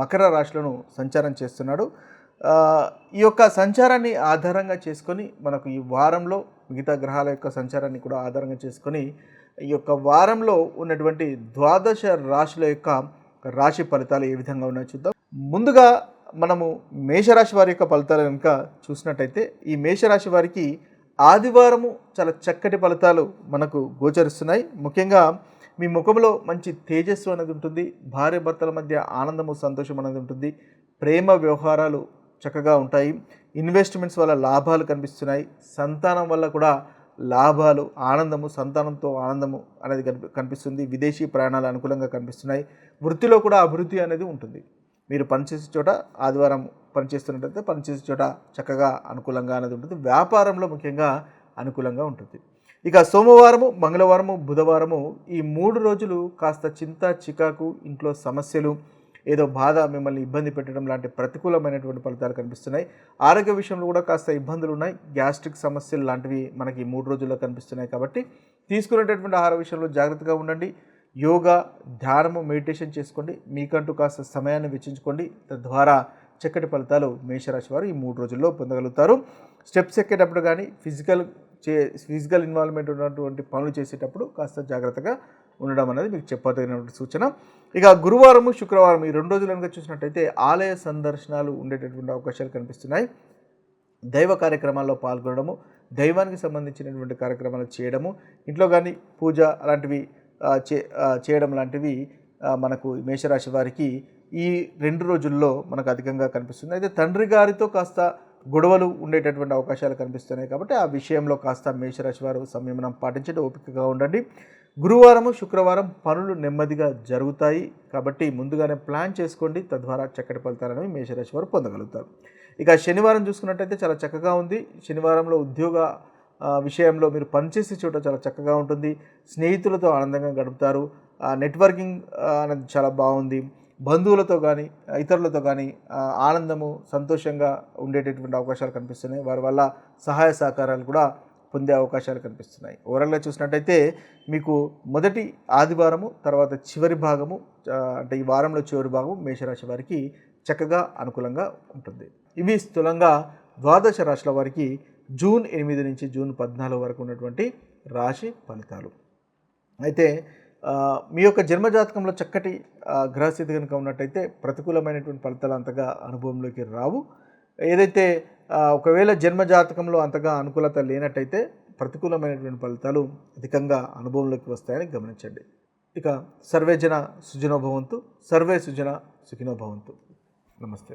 మకర రాశులను సంచారం చేస్తున్నాడు. ఈ యొక్క సంచారాన్ని ఆధారంగా చేసుకొని మనకు ఈ వారంలో మిగతా గ్రహాల యొక్క సంచారాన్ని కూడా ఆధారంగా చేసుకొని ఈ యొక్క వారంలో ఉన్నటువంటి ద్వాదశ రాశుల యొక్క రాశి ఫలితాలు ఏ విధంగా ఉన్నాయో చూద్దాం. ముందుగా మనము మేషరాశి వారి యొక్క ఫలితాలు కనుక చూసినట్టయితే ఈ మేషరాశి వారికి ఆదివారము చాలా చక్కటి ఫలితాలు మనకు గోచరిస్తున్నాయి. ముఖ్యంగా మీ ముఖంలో మంచి తేజస్సు అనేది ఉంటుంది. భార్య భర్తల మధ్య ఆనందము సంతోషం అనేది ఉంటుంది. ప్రేమ వ్యవహారాలు చక్కగా ఉంటాయి. ఇన్వెస్ట్మెంట్స్ వల్ల లాభాలు కనిపిస్తున్నాయి. సంతానం వల్ల కూడా లాభాలు ఆనందము సంతానంతో ఆనందము అనేది కనిపి కనిపిస్తుంది. విదేశీ ప్రయాణాలు అనుకూలంగా కనిపిస్తున్నాయి. వృత్తిలో కూడా అభివృద్ధి అనేది ఉంటుంది. మీరు పనిచేసే చోట ఆదివారం పనిచేస్తున్నట్టయితే పనిచేసే చోట చక్కగా అనుకూలంగా అనేది ఉంటుంది. వ్యాపారంలో ముఖ్యంగా అనుకూలంగా ఉంటుంది. ఇక సోమవారము మంగళవారము బుధవారము ఈ మూడు రోజులు కాస్త చింత చికాకు ఇంట్లో సమస్యలు ఏదో బాధ మిమ్మల్ని ఇబ్బంది పెట్టడం లాంటి ప్రతికూలమైనటువంటి ఫలితాలు కనిపిస్తున్నాయి. ఆరోగ్య విషయంలో కూడా కాస్త ఇబ్బందులు ఉన్నాయి గ్యాస్ట్రిక్ సమస్యలు లాంటివి మనకి మూడు రోజుల్లో కనిపిస్తున్నాయి కాబట్టి తీసుకునేటటువంటి ఆహార విషయంలో జాగ్రత్తగా ఉండండి. యోగా ధ్యానము మెడిటేషన్ చేసుకోండి. మీకంటూ కాస్త సమయాన్ని వెచ్చించుకోండి. తద్వారా చక్కటి ఫలితాలు మేషరాశి వారు ఈ మూడు రోజుల్లో పొందగలుగుతారు. స్టెప్స్ ఎక్కేటప్పుడు కానీ ఫిజికల్ చే ఫిజికల్ ఇన్వాల్వ్మెంట్ ఉన్నటువంటి పనులు చేసేటప్పుడు కాస్త జాగ్రత్తగా ఉండడం అనేది మీకు చెప్పదగినటువంటి సూచన. ఇక గురువారము శుక్రవారం ఈ రెండు రోజులు కనుక చూసినట్టయితే ఆలయ సందర్శనాలు ఉండేటటువంటి అవకాశాలు కనిపిస్తున్నాయి. దైవ కార్యక్రమాల్లో పాల్గొనడము దైవానికి సంబంధించినటువంటి కార్యక్రమాలు చేయడము ఇంట్లో కానీ పూజ అలాంటివి చే చేయడం లాంటివి మనకు మేషరాశి వారికి ఈ రెండు రోజుల్లో మనకు అధికంగా కనిపిస్తుంది. అయితే తండ్రి గారితో కాస్త గొడవలు ఉండేటటువంటి అవకాశాలు కనిపిస్తున్నాయి కాబట్టి ఆ విషయంలో కాస్త మేషరాశి వారు సంయమనం పాటించండి ఓపికగా ఉండండి. గురువారము శుక్రవారం పనులు నెమ్మదిగా జరుగుతాయి కాబట్టి ముందుగానే ప్లాన్ చేసుకోండి తద్వారా చక్కటి ఫలితాలను మేషరాశి వారు పొందగలుగుతారు. ఇక శనివారం చూసుకున్నట్టయితే చాలా చక్కగా ఉంది. శనివారంలో ఉద్యోగ విషయంలో మీరు పనిచేసే చోట చాలా చక్కగా ఉంటుంది. స్నేహితులతో ఆనందంగా గడుపుతారు. నెట్వర్కింగ్ అనేది చాలా బాగుంది. బంధువులతో కానీ ఇతరులతో కానీ ఆనందము సంతోషంగా ఉండేటటువంటి అవకాశాలు కనిపిస్తున్నాయి. వారి వల్ల సహాయ సహకారాలు కూడా పొందే అవకాశాలు కనిపిస్తున్నాయి. ఓవరాల్గా చూసినట్టయితే మీకు మొదటి ఆదివారము తర్వాత చివరి భాగము అంటే ఈ వారంలో చివరి భాగము మేషరాశి వారికి చక్కగా అనుకూలంగా ఉంటుంది. ఇవి స్థూలంగా ద్వాదశ రాశుల వారికి జూన్ ఎనిమిది నుంచి జూన్ పద్నాలుగు వరకు ఉన్నటువంటి రాశి ఫలితాలు. అయితే మీ యొక్క జన్మజాతకంలో చక్కటి గ్రహస్థితి కనుక ఉన్నట్టయితే ప్రతికూలమైనటువంటి ఫలితాలు అంతగా అనుభవంలోకి రావు. ఏదైతే ఒకవేళ జన్మజాతకంలో అంతగా అనుకూలత లేనట్టయితే ప్రతికూలమైనటువంటి ఫలితాలు అధికంగా అనుభవంలోకి వస్తాయని గమనించండి. ఇక సర్వే జన సర్వే సుజన సుఖినోభవంతు నమస్తే.